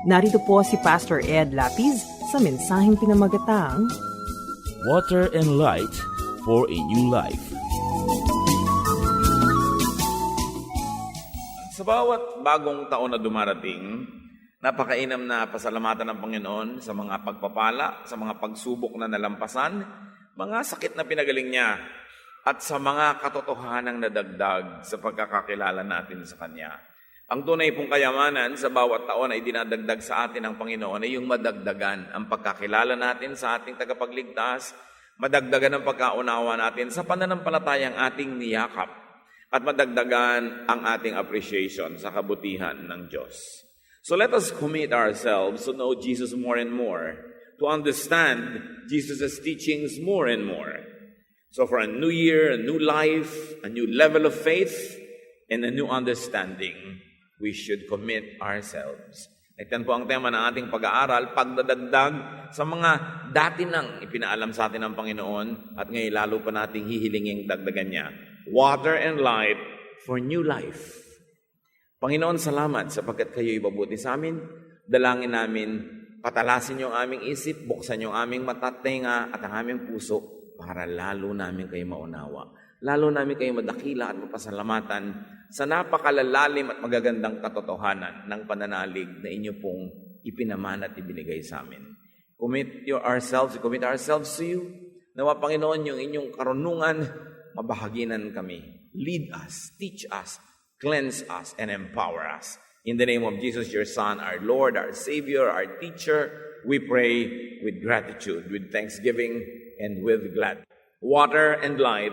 Narito po si Pastor Ed Lapis sa mensaheng pinamagatang Water and Light for a New Life. Sa bawat bagong taon na dumarating, napakainam na pasalamatan ng Panginoon sa mga pagpapala, sa mga pagsubok na nalampasan, mga sakit na pinagaling niya, at sa mga katotohanang nadagdag sa pagkakakilala natin sa Kanya. Ang tunay pong kayamanan sa bawat taon ay dinadagdag sa atin ng Panginoon ay yung madagdagan ang pagkakilala natin sa ating tagapagligtas, madagdagan ang pagkaunawa natin sa pananampalatayang ating niyakap, at madagdagan ang ating appreciation sa kabutihan ng Diyos. So let us commit ourselves to know Jesus more and more, to understand Jesus' teachings more and more. So for a new year, a new life, a new level of faith, and a new understanding, we should commit ourselves. Ito po ang tema ng ating pag-aaral, pagdadagdag sa mga dati nang ipinaalam sa atin ng Panginoon at ngayon lalo pa nating hihilinging dagdagan niya. Water and light for new life. Panginoon, salamat sapagkat kayo'y mabuti sa amin. Dalangin namin, patalasin ang aming isip, buksan ang aming matatenga at ang aming puso para lalo namin kayo maunawa. Lalo namin kayo madakila at mapasalamatan sa napakalalalim at magagandang katotohanan ng pananalig na inyo pong ipinaman at ibinigay sa amin. Commit your ourselves, commit ourselves to you. Nawa Panginoon, yung inyong karunungan, mabahaginan kami. Lead us, teach us, cleanse us, and empower us. In the name of Jesus, your Son, our Lord, our Savior, our teacher, we pray with gratitude, with thanksgiving, and with glad. Water and light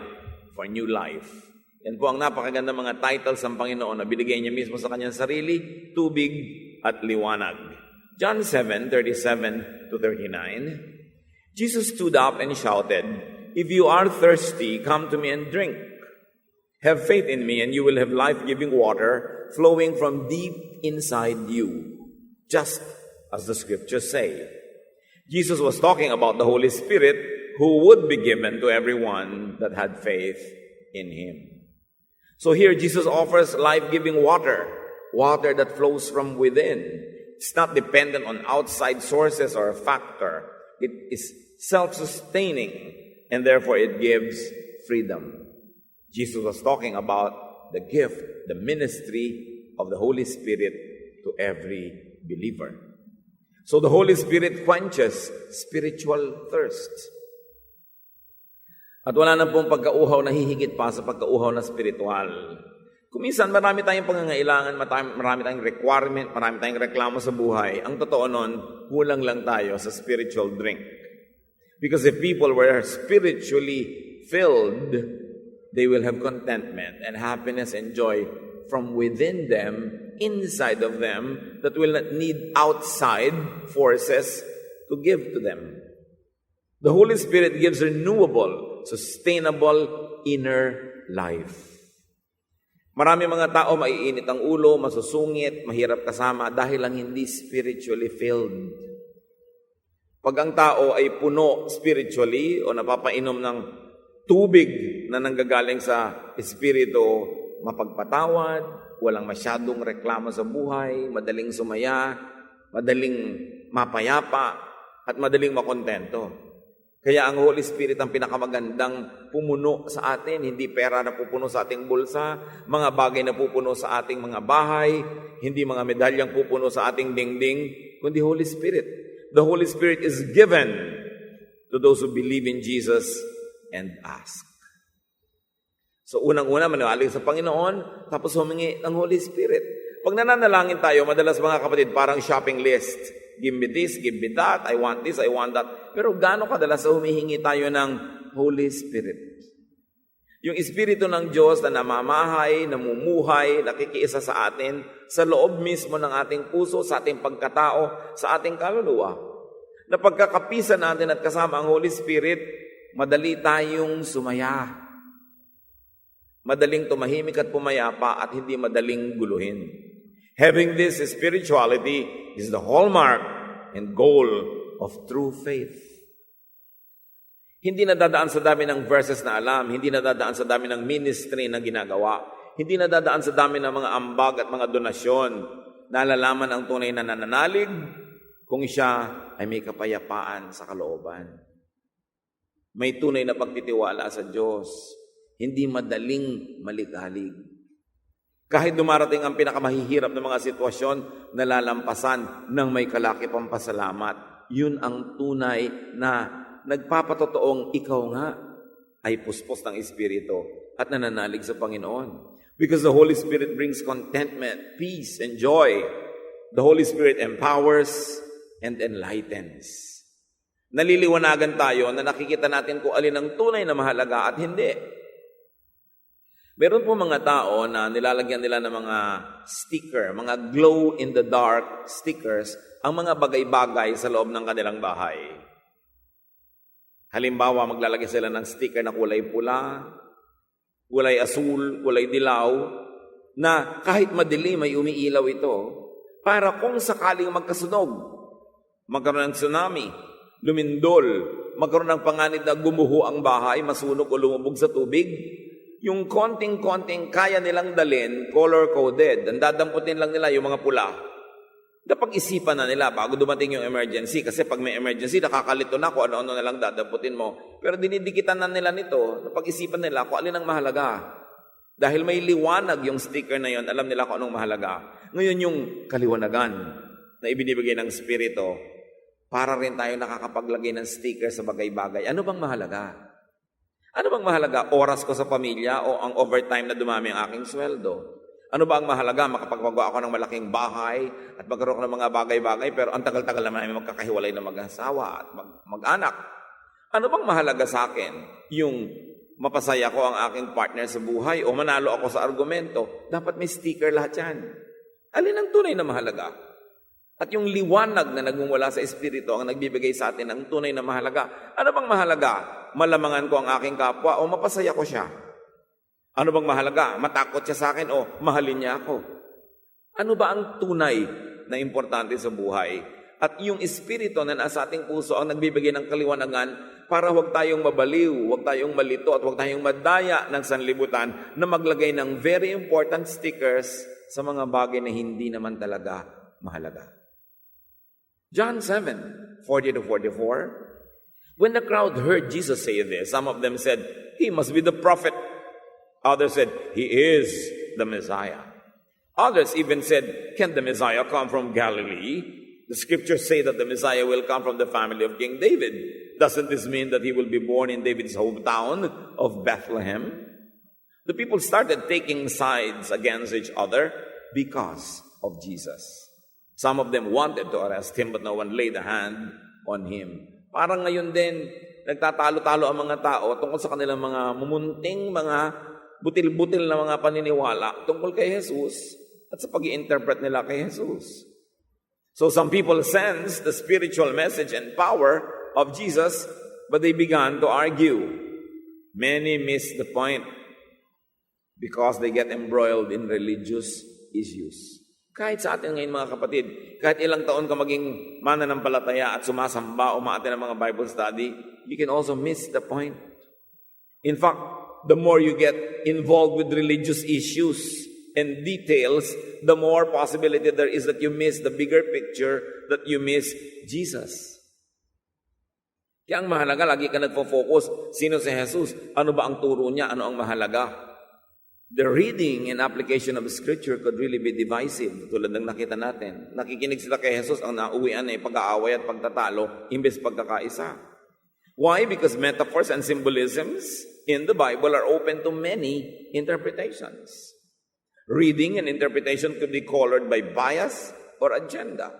for new life. Yan po ang napakaganda mga titles ng Panginoon na binigay niya mismo sa kanyang sarili, tubig at liwanag. John 7, 37 to 39. Jesus stood up and shouted, If you are thirsty, come to me and drink. Have faith in me, and you will have life giving water flowing from deep inside you, just as the scriptures say. Jesus was talking about the Holy Spirit who would be given to everyone that had faith in him. So here Jesus offers life giving water, water that flows from within. It's not dependent on outside sources or a factor. It is self sustaining, and therefore it gives freedom. Jesus was talking about the gift, the ministry of the Holy Spirit to every believer. So the Holy Spirit quenches spiritual thirst. At wala na pong pagkauhaw na hihigit pa sa pagkauhaw na spiritual. Kuminsan marami tayong pangangailangan, marami, tayong requirement, marami tayong reklamo sa buhay. Ang totoo nun, kulang lang tayo sa spiritual drink. Because if people were spiritually filled, they will have contentment and happiness and joy from within them, inside of them, that will not need outside forces to give to them. The Holy Spirit gives renewable, sustainable inner life. Marami mga tao maiinit ang ulo, masusungit, mahirap kasama dahil lang hindi spiritually filled. Pag ang tao ay puno spiritually o napapainom ng tubig na nanggagaling sa espiritu, mapagpatawad, walang masyadong reklamo sa buhay, madaling sumaya, madaling mapayapa, at madaling makontento. Kaya ang Holy Spirit ang pinakamagandang pumuno sa atin, hindi pera na pupuno sa ating bulsa, mga bagay na pupuno sa ating mga bahay, hindi mga medalyang pupuno sa ating dingding, kundi Holy Spirit. The Holy Spirit is given to those who believe in Jesus and ask. So unang-una, maniwala sa Panginoon, tapos humingi ng Holy Spirit. Pag nananalangin tayo, madalas mga kapatid, parang shopping list. Give me this, give me that, I want this, I want that. Pero gaano kadalas humihingi tayo ng Holy Spirit? Yung Espiritu ng Diyos na namamahay, namumuhay, nakikiisa sa atin, sa loob mismo ng ating puso, sa ating pagkatao, sa ating kaluluwa. Na pagkakapisa natin at kasama ang Holy Spirit, madali tayong sumaya. Madaling tumahimik at pumayapa at hindi madaling guluhin. Having this spirituality is the hallmark and goal of true faith. Hindi nadadaan sa dami ng verses na alam, hindi nadadaan sa dami ng ministry na ginagawa, hindi nadadaan sa dami ng mga ambag at mga donasyon. Nalalaman ang tunay na nananalig kung siya ay may kapayapaan sa kalooban. May tunay na pagtitiwala sa Diyos, hindi madaling maligalig. Kahit dumarating ang pinakamahihirap na mga sitwasyon, nalalampasan ng may kalaki pang pasalamat. Yun ang tunay na nagpapatotoong ikaw nga ay puspos ng Espiritu at nananalig sa Panginoon. Because the Holy Spirit brings contentment, peace, and joy. The Holy Spirit empowers and enlightens. Naliliwanagan tayo na nakikita natin kung alin ang tunay na mahalaga at hindi. Meron po mga tao na nilalagyan nila ng mga sticker, mga glow-in-the-dark stickers, ang mga bagay-bagay sa loob ng kanilang bahay. Halimbawa, maglalagay sila ng sticker na kulay pula, kulay asul, kulay dilaw, na kahit madilim ay umiilaw ito, para kung sakaling magkasunog, magkaroon ng tsunami, lumindol, magkaroon ng panganib na gumuho ang bahay, masunog o lumubog sa tubig, yung konting-konting kaya nilang dalin, color-coded, ang dadamputin lang nila yung mga pula. Napag-isipan na nila bago dumating yung emergency. Kasi pag may emergency, nakakalito na kung ano-ano na lang dadamputin mo. Pero dinidikitan na nila nito, napag-isipan nila kung alin ang mahalaga. Dahil may liwanag yung sticker na yon, alam nila kung anong mahalaga. Ngayon yung kaliwanagan na ibinibigay ng Spirito, para rin tayo nakakapaglagay ng sticker sa bagay-bagay. Ano bang mahalaga? Ano bang mahalaga? Oras ko sa pamilya o ang overtime na dumami ang aking sweldo? Ano ba ang mahalaga? Makapagpagawa ako ng malaking bahay at magkaroon ng mga bagay-bagay pero ang tagal-tagal naman ay magkakahiwalay na mag-asawa at mag- mag-anak. Ano bang mahalaga sa akin? Yung mapasaya ko ang aking partner sa buhay o manalo ako sa argumento. Dapat may sticker lahat yan. Alin ang tunay na mahalaga? At yung liwanag na nagmumula sa Espiritu ang nagbibigay sa atin ng tunay na mahalaga. Ano bang mahalaga? Malamangan ko ang aking kapwa o mapasaya ko siya? Ano bang mahalaga? Matakot siya sa akin o mahalin niya ako? Ano ba ang tunay na importante sa buhay? At yung Espiritu na nasa ating puso ang nagbibigay ng kaliwanagan para huwag tayong mabaliw, huwag tayong malito at huwag tayong madaya ng sanlibutan na maglagay ng very important stickers sa mga bagay na hindi naman talaga mahalaga. John 7, 40 to 44. When the crowd heard Jesus say this, some of them said, He must be the prophet. Others said, He is the Messiah. Others even said, Can the Messiah come from Galilee? The scriptures say that the Messiah will come from the family of King David. Doesn't this mean that he will be born in David's hometown of Bethlehem? The people started taking sides against each other because of Jesus. Some of them wanted to arrest him, but no one laid a hand on him. Parang ngayon din, nagtatalo-talo ang mga tao tungkol sa kanilang mga mumunting, mga butil-butil na mga paniniwala tungkol kay Jesus at sa pag interpret nila kay Jesus. So some people sense the spiritual message and power of Jesus, but they began to argue. Many miss the point because they get embroiled in religious issues. Kahit sa atin ngayon mga kapatid, kahit ilang taon ka maging mananampalataya at sumasamba o maatin ng mga Bible study, you can also miss the point. In fact, the more you get involved with religious issues and details, the more possibility there is that you miss the bigger picture, that you miss Jesus. Kaya ang mahalaga, lagi ka nagpo-focus, sino si Jesus? Ano ba ang turo niya? Ano ang mahalaga? The reading and application of Scripture could really be divisive, tulad ng nakita natin. Nakikinig sila kay Jesus, ang nauwian ay pag-aaway at pagtatalo, imbes pagkakaisa. Why? Because metaphors and symbolisms in the Bible are open to many interpretations. Reading and interpretation could be colored by bias or agenda.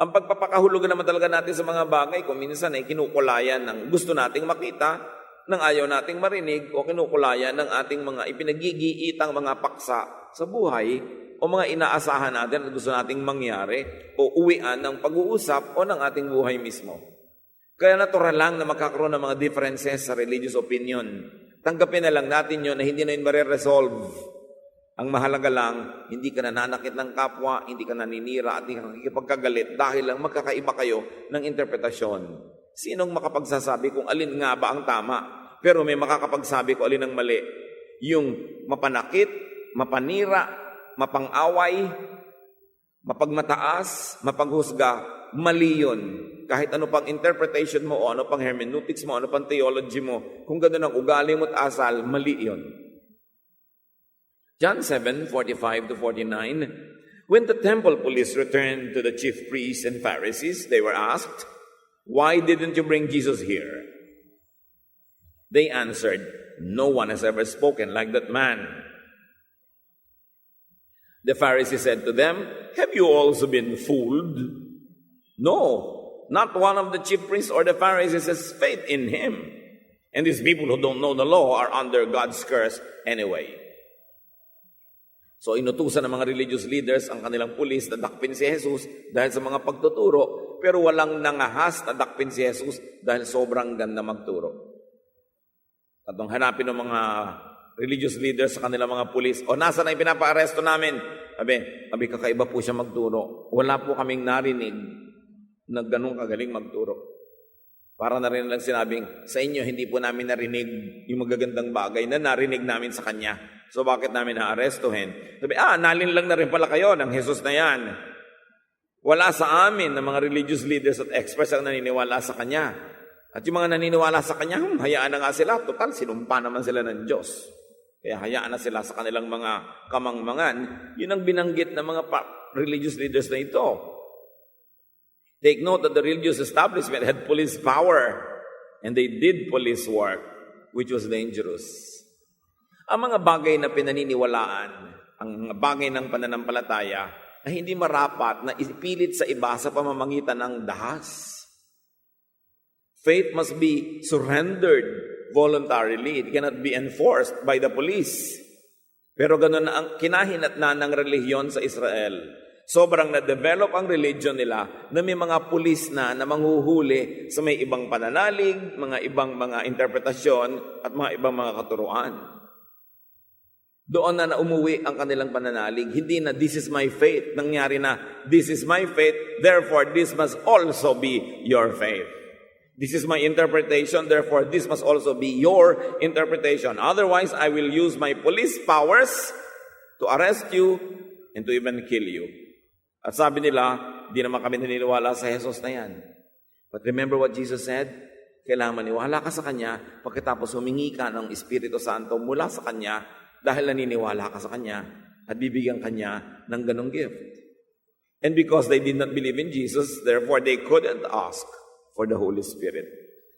Ang pagpapakahulugan naman talaga natin sa mga bagay, kung minsan ay kinukulayan ng gusto nating makita, ng ayaw nating marinig, o kinukulayan ng ating mga ipinagigiitang mga paksa sa buhay, o mga inaasahan natin at gusto nating mangyari, o uwian ng pag-uusap o ng ating buhay mismo. Kaya natural lang na magkakaroon ng mga differences sa religious opinion. Tanggapin na lang natin yon na hindi na yun mariresolve. Ang mahalaga lang, hindi ka nananakit ng kapwa, hindi ka naninira at hindi ka nakikipagkagalit dahil lang magkakaiba kayo ng interpretasyon. Sinong makapagsasabi kung alin nga ba ang tama? Pero may makakapagsabi kung alin ang mali. Yung mapanakit, mapanira, mapang-away, mapagmataas, mapaghusga, mali yun. Kahit ano pang interpretation mo o ano pang hermeneutics mo, ano pang theology mo, kung gano'n ang ugali mo at asal, mali yun. John 7, 45 to 49. When the temple police returned to the chief priests and Pharisees, they were asked, Why didn't you bring Jesus here? They answered, No one has ever spoken like that man. The Pharisees said to them, Have you also been fooled? No, not one of the chief priests or the Pharisees has faith in him. And these people who don't know the law are under God's curse anyway. So inutusan ng mga religious leaders ang kanilang pulis na dakpin si Jesus dahil sa mga pagtuturo, pero walang nangahas na dakpin si Jesus dahil sobrang ganda magturo. At nung hanapin ng mga religious leaders sa kanilang mga pulis, o nasa na yung pinapa-aresto namin? Sabi, sabi, kakaiba po siya magturo. Wala po kaming narinig na ganun kagaling magturo. Para na rin lang sinabing, sa inyo, hindi po namin narinig yung magagandang bagay na narinig namin sa Kanya. So bakit namin naarestuhin? Sabi, ah, nalin lang na rin pala kayo ng Jesus na yan. Wala sa amin na mga religious leaders at experts ang naniniwala sa Kanya. At yung mga naniniwala sa Kanya, hmm, hayaan na nga sila. Total, sinumpa naman sila ng Diyos. Kaya hayaan na sila sa kanilang mga kamangmangan. Yun ang binanggit ng mga religious leaders na ito. Take note that the religious establishment had police power and they did police work, which was dangerous. Ang mga bagay na pinaniniwalaan, ang mga bagay ng pananampalataya, na hindi marapat na ipilit sa iba sa pamamagitan ng dahas. Faith must be surrendered voluntarily. It cannot be enforced by the police. Pero ganun ang kinahinatnan ng relihiyon sa Israel. Sobrang na-develop ang religion nila na may mga pulis na na manghuhuli sa may ibang pananalig, mga ibang mga interpretasyon at mga ibang mga katuruan. Doon na naumuwi ang kanilang pananalig. Hindi na this is my faith. Nangyari na this is my faith, therefore this must also be your faith. This is my interpretation, therefore this must also be your interpretation. Otherwise, I will use my police powers to arrest you and to even kill you. At sabi nila, di naman kami naniniwala sa Jesus na yan. But remember what Jesus said? Kailangan maniwala ka sa Kanya pagkatapos humingi ka ng Espiritu Santo mula sa Kanya dahil naniniwala ka sa Kanya at bibigyan Kanya ng ganong gift. And because they did not believe in Jesus, therefore they couldn't ask for the Holy Spirit.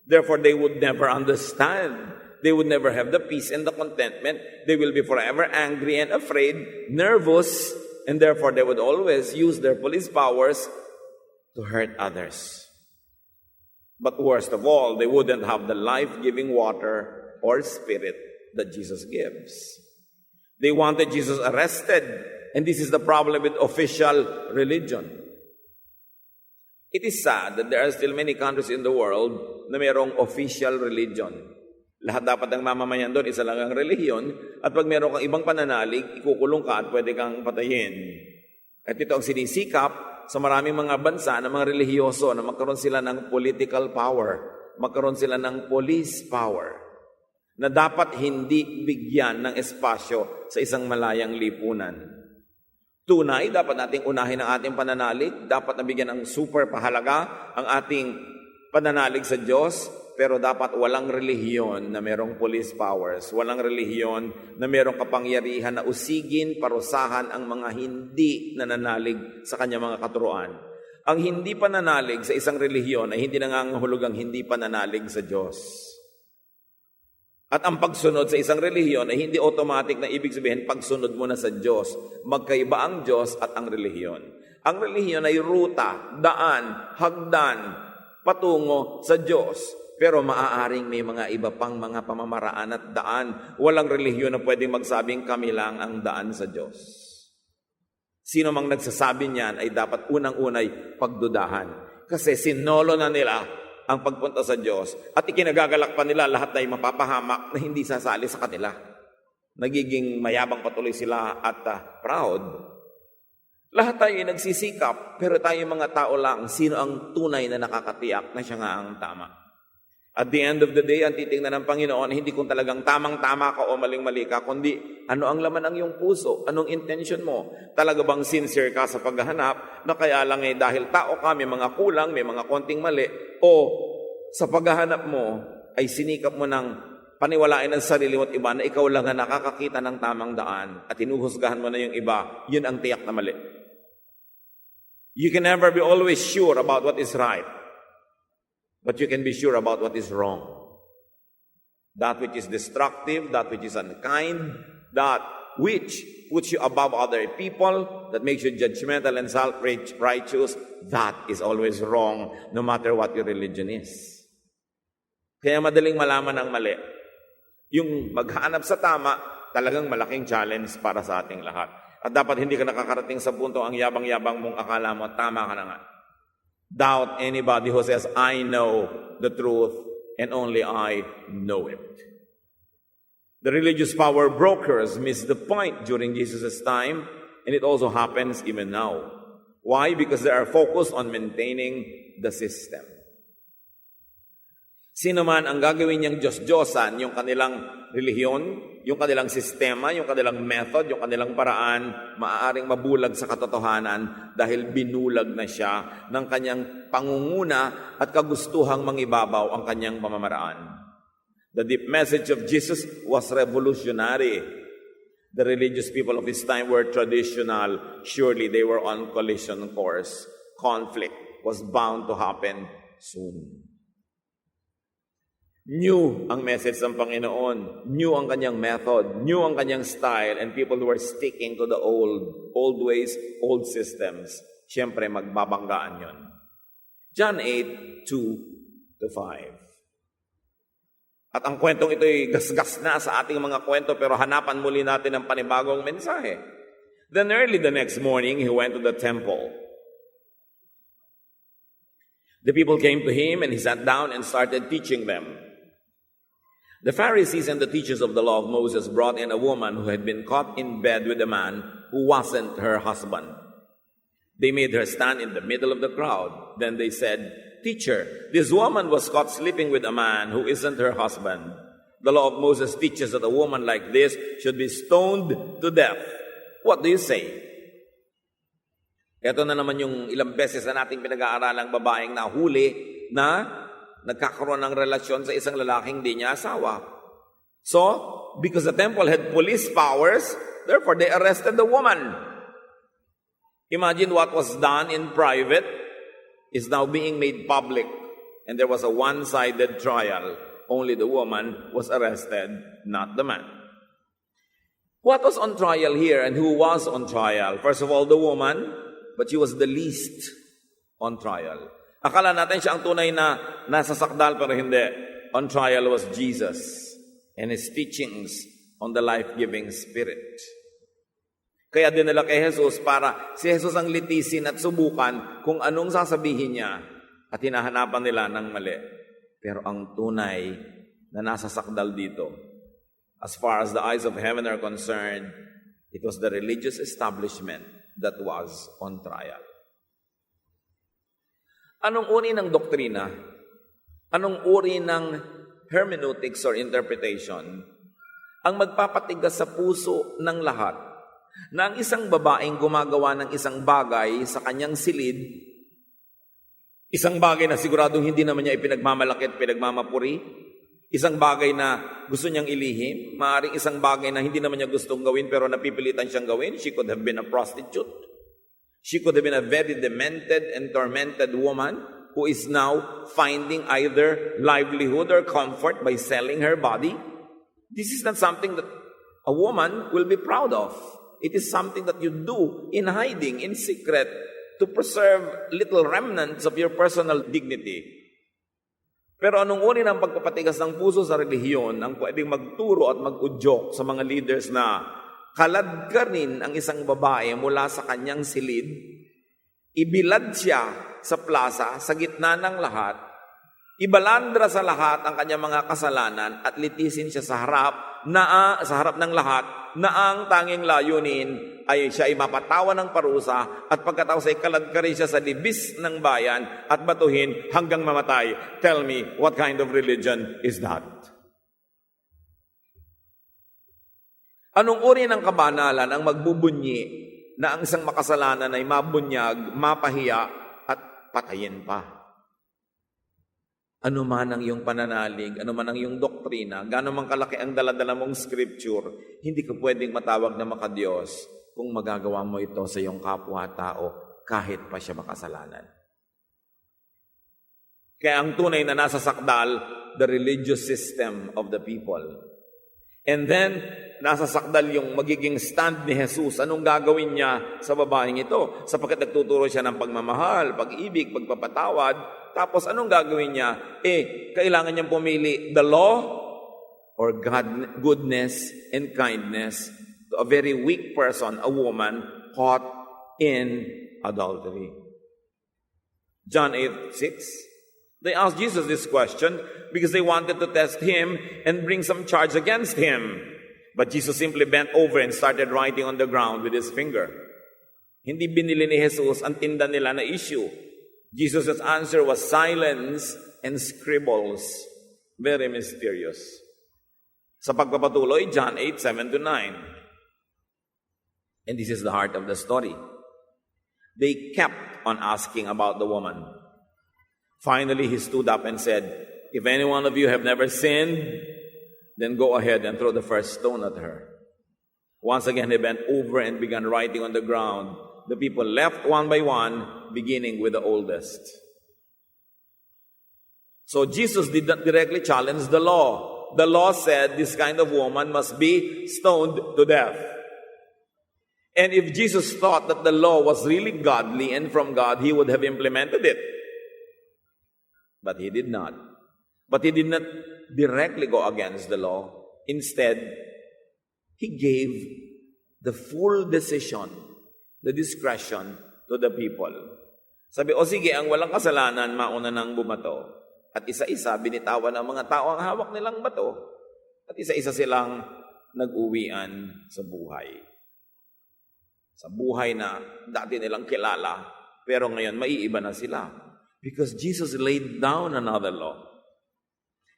Therefore they would never understand. They would never have the peace and the contentment. They will be forever angry and afraid, nervous, and therefore they would always use their police powers to hurt others. But worst of all, they wouldn't have the life giving water or spirit that Jesus gives. They wanted Jesus arrested, and this is the problem with official religion. It is sad that there are still many countries in the world na mayroong official religion. Lahat dapat ng mamamayan doon, isa lang ang relihiyon. At pag meron kang ibang pananalig, ikukulong ka at pwede kang patayin. At ito ang sinisikap sa maraming mga bansa ng mga relihiyoso na magkaroon sila ng political power, magkaroon sila ng police power, na dapat hindi bigyan ng espasyo sa isang malayang lipunan. Tunay, dapat nating unahin ang ating pananalig, dapat nabigyan ng super pahalaga ang ating pananalig sa Diyos, pero dapat walang relihiyon na merong police powers, walang relihiyon na merong kapangyarihan na usigin, parusahan ang mga hindi nananalig sa kanyang mga katuruan. Ang hindi pananalig sa isang relihiyon ay hindi nangangahulugang hindi pananalig sa Diyos. At ang pagsunod sa isang relihiyon ay hindi automatic na ibig sabihin pagsunod mo na sa Diyos. Magkaiba ang Diyos at ang relihiyon. Ang relihiyon ay ruta, daan, hagdan, patungo sa Diyos. Pero maaaring may mga iba pang mga pamamaraan at daan. Walang relihiyon na pwedeng magsabing kami lang ang daan sa Diyos. Sino mang nagsasabi niyan ay dapat unang-unay pagdudahan. Kasi sinolo na nila ang pagpunta sa Diyos at ikinagagalak pa nila lahat na mapapahamak na hindi sasali sa kanila. Nagiging mayabang patuloy sila at ah, proud. Lahat tayo ay nagsisikap, pero tayo mga tao lang, sino ang tunay na nakakatiyak na siya nga ang tama. At the end of the day, ang titingnan ng Panginoon, hindi kung talagang tamang-tama ka o maling-mali ka, kundi ano ang laman ng iyong puso, anong intention mo. Talaga bang sincere ka sa paghahanap, na kaya lang eh dahil tao ka, may mga kulang, may mga konting mali, o sa paghahanap mo ay sinikap mo ng paniwalain ang sarili mo at iba na ikaw lang ang nakakakita ng tamang daan at hinuhusgahan mo na yung iba, yun ang tiyak na mali. You can never be always sure about what is right. But you can be sure about what is wrong. That which is destructive, that which is unkind, that which puts you above other people, that makes you judgmental and self-righteous, that is always wrong, no matter what your religion is. Kaya madaling malaman ang mali. Yung maghanap sa tama, talagang malaking challenge para sa ating lahat. At dapat hindi ka nakakarating sa punto ang yabang-yabang mong akala mo, tama ka na nga. Doubt anybody who says, I know the truth and only I know it. The religious power brokers missed the point during Jesus' time, and it also happens even now. Why? Because they are focused on maintaining the system. Sino man ang gagawin niyang Diyos-Diyosan, yung kanilang relihiyon, yung kanilang sistema, yung kanilang method, yung kanilang paraan, maaaring mabulag sa katotohanan dahil binulag na siya ng kanyang pangunguna at kagustuhang mangibabaw ang kanyang pamamaraan. The deep message of Jesus was revolutionary. The religious people of his time were traditional. Surely they were on collision course. Conflict was bound to happen soon. New ang message ng Panginoon. New ang kanyang method. New ang kanyang style. And people who are sticking to the old, old ways, old systems. Siyempre, magbabanggaan yon. John 8, 2 to 5. At ang kwentong ito ay gasgas na sa ating mga kwento pero hanapan muli natin ang panibagong mensahe. Then early the next morning, he went to the temple. The people came to him and he sat down and started teaching them. The Pharisees and the teachers of the law of Moses brought in a woman who had been caught in bed with a man who wasn't her husband. They made her stand in the middle of the crowd. Then they said, Teacher, this woman was caught sleeping with a man who isn't her husband. The law of Moses teaches that a woman like this should be stoned to death. What do you say? Ito na naman yung ilang beses na nating pinag-aaralang babaeng nahuli na nagkakaroon ng relasyon sa isang lalaking di niya asawa. So, because the temple had police powers, therefore they arrested the woman. Imagine what was done in private is now being made public. And there was a one-sided trial. Only the woman was arrested, not the man. What was on trial here and who was on trial? First of all, the woman, but she was the least on trial. Akala natin siya ang tunay na nasa sakdal pero hindi. On trial was Jesus and his teachings on the life-giving spirit. Kaya dinala kay Jesus para si Jesus ang litisin at subukan kung anong sasabihin niya at hinahanapan nila ng mali. Pero ang tunay na nasa sakdal dito, as far as the eyes of heaven are concerned, it was the religious establishment that was on trial. Anong uri ng doktrina? Anong uri ng hermeneutics or interpretation ang magpapatigas sa puso ng lahat na ang isang babaeng gumagawa ng isang bagay sa kanyang silid, isang bagay na siguradong hindi naman niya ipinagmamalaki at pinagmamapuri, isang bagay na gusto niyang ilihim, maaaring isang bagay na hindi naman niya gustong gawin pero napipilitan siyang gawin, she could have been a prostitute. She could have been a very demented and tormented woman who is now finding either livelihood or comfort by selling her body. This is not something that a woman will be proud of. It is something that you do in hiding, in secret, to preserve little remnants of your personal dignity. Pero anong uri ng pagpapatigas ng puso sa relihiyon ang pwedeng magturo at mag-udyok sa mga leaders na kalad ka rin ang isang babae mula sa kanyang silid, ibilad siya sa plaza sa gitna ng lahat, ibalandra sa lahat ang kanyang mga kasalanan at litisin siya sa harap na sa harap ng lahat na ang tanging layunin ay siya ay mapatawa ng parusa at pagkatapos ay kalad siya sa libis ng bayan at batuhin hanggang mamatay. Tell me, what kind of religion is that? Anong uri ng kabanalan ang magbubunyi na ang isang makasalanan ay mabunyag, mapahiya at patayin pa? Ano man ang iyong pananalig, ano man ang iyong doktrina, gano'n man kalaki ang daladala mong scripture, hindi ka pwedeng matawag na makadiyos kung magagawa mo ito sa iyong kapwa-tao kahit pa siya makasalanan. Kaya ang tunay na nasa sakdal, the religious system of the people. And then, nasa sakdal yung magiging stand ni Jesus. Anong gagawin niya sa babaeng ito? Sapagkat nagtuturo siya ng pagmamahal, pag-ibig, pagpapatawad. Tapos anong gagawin niya? Eh, kailangan niyang pumili the law or God, goodness and kindness to a very weak person, a woman caught in adultery. John 8, 6. They asked Jesus this question because they wanted to test him and bring some charge against him. But Jesus simply bent over and started writing on the ground with his finger. Hindi binili ni Jesus ang tinda nila na issue. Jesus' answer was silence and scribbles. Very mysterious. Sa pagpapatuloy, John 8, 7 to 9. And this is the heart of the story. They kept on asking about the woman. Finally, he stood up and said, If any one of you have never sinned, then go ahead and throw the first stone at her. Once again, he bent over and began writing on the ground. The people left one by one, beginning with the oldest. So Jesus did not directly challenge the law. The law said this kind of woman must be stoned to death. And if Jesus thought that the law was really godly and from God, he would have implemented it. But he did not. But he did not directly go against the law. Instead, he gave the full decision, the discretion to the people. Sabi, o sige, ang walang kasalanan, mauna nang bumato. At isa-isa, binitawan ng mga tao ang hawak nilang bato. At isa-isa silang nag-uwian sa buhay. Sa buhay na dati nilang kilala, pero ngayon maiiba na sila. Because Jesus laid down another law.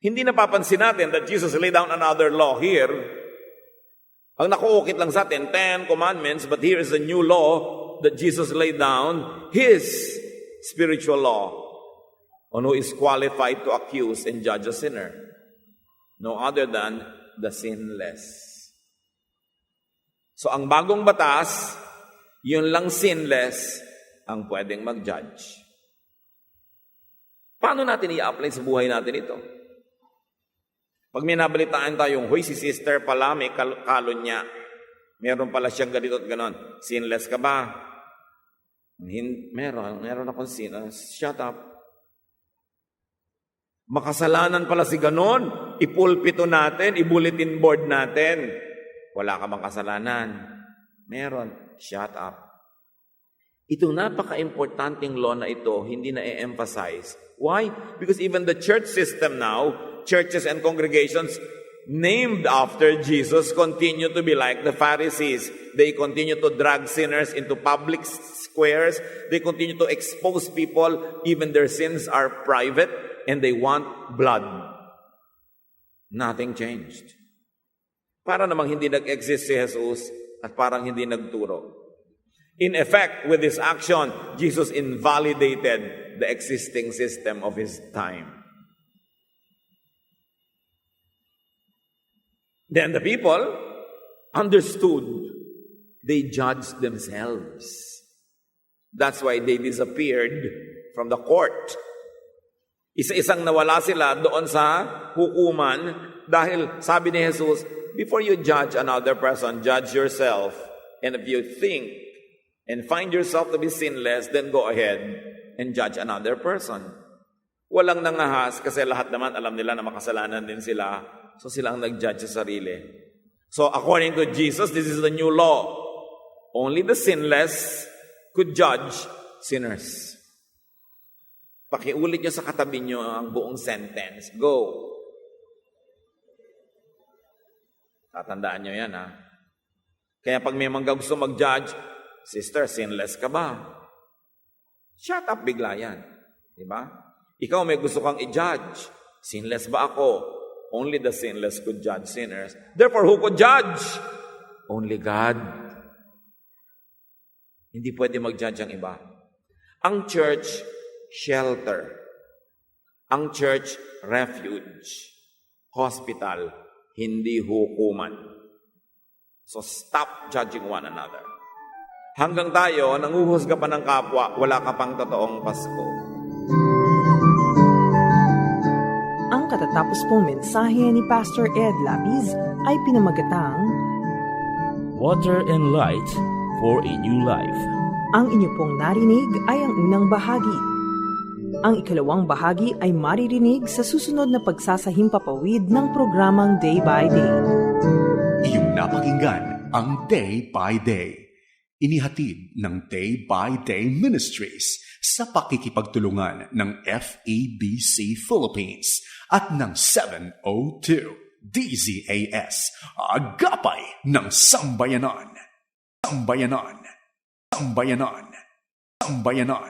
Hindi napapansin natin that Jesus laid down another law here. Ang nakuukit lang sa atin, Ten Commandments, but here is a new law that Jesus laid down, His spiritual law on who is qualified to accuse and judge a sinner. No other than the sinless. So ang bagong batas, yun lang sinless ang pwedeng mag-judge. Paano natin i-apply sa buhay natin ito? Pag may nabalitaan tayong, huy, si sister pala, may kal- kalon niya. Meron pala siyang ganito at ganon. Sinless ka ba? Hin- meron. Meron akong sin. uh, shut up. Makasalanan pala si ganon. Ipulpito natin, ibulletin board natin. Wala ka bang kasalanan? Meron. Shut up. Itong napaka-importanting law na ito, hindi na i-emphasize. Why? Because even the church system now, churches and congregations named after Jesus continue to be like the Pharisees. They continue to drag sinners into public squares. They continue to expose people. Even their sins are private and they want blood. Nothing changed. Para namang hindi nag-exist si Jesus at parang hindi nagturo. In effect, with this action, Jesus invalidated the existing system of his time. Then the people understood. They judged themselves. That's why they disappeared from the court. Isa-isang nawala sila doon sa hukuman dahil sabi ni Jesus, before you judge another person, judge yourself. And if you think and find yourself to be sinless, then go ahead and judge another person. Walang nangahas kasi lahat naman alam nila na makasalanan din sila. So sila ang nag-judge sa sarili. So according to Jesus, this is the new law. Only the sinless could judge sinners. Pakiulit nyo sa katabi nyo ang buong sentence. Go. Tatandaan nyo yan, ha? Kaya pag may mga gusto mag-judge, Sister, sinless ka ba? Shut up bigla yan. Di ba? Ikaw may gusto kang i-judge. Sinless ba ako? Only the sinless could judge sinners. Therefore, who could judge? Only God. Hindi pwede mag-judge ang iba. Ang church, shelter. Ang church, refuge. Hospital, hindi hukuman. So stop judging one another. Hanggang tayo, nanguhusga pa ng kapwa, wala ka pang totoong Pasko. Ang katatapos pong mensahe ni Pastor Ed Lapiz ay pinamagatang Water and Light for a New Life. Ang inyo pong narinig ay ang unang bahagi. Ang ikalawang bahagi ay maririnig sa susunod na pagsasahimpapawid ng programang Day by Day. Iyong napakinggan ang Day by Day. Inihatid ng Day by Day Ministries sa pakikipagtulungan ng FEBC Philippines at ng 702 DZAS, Agapay ng Sambayanan. Sambayanan. Sambayanan. Sambayanan.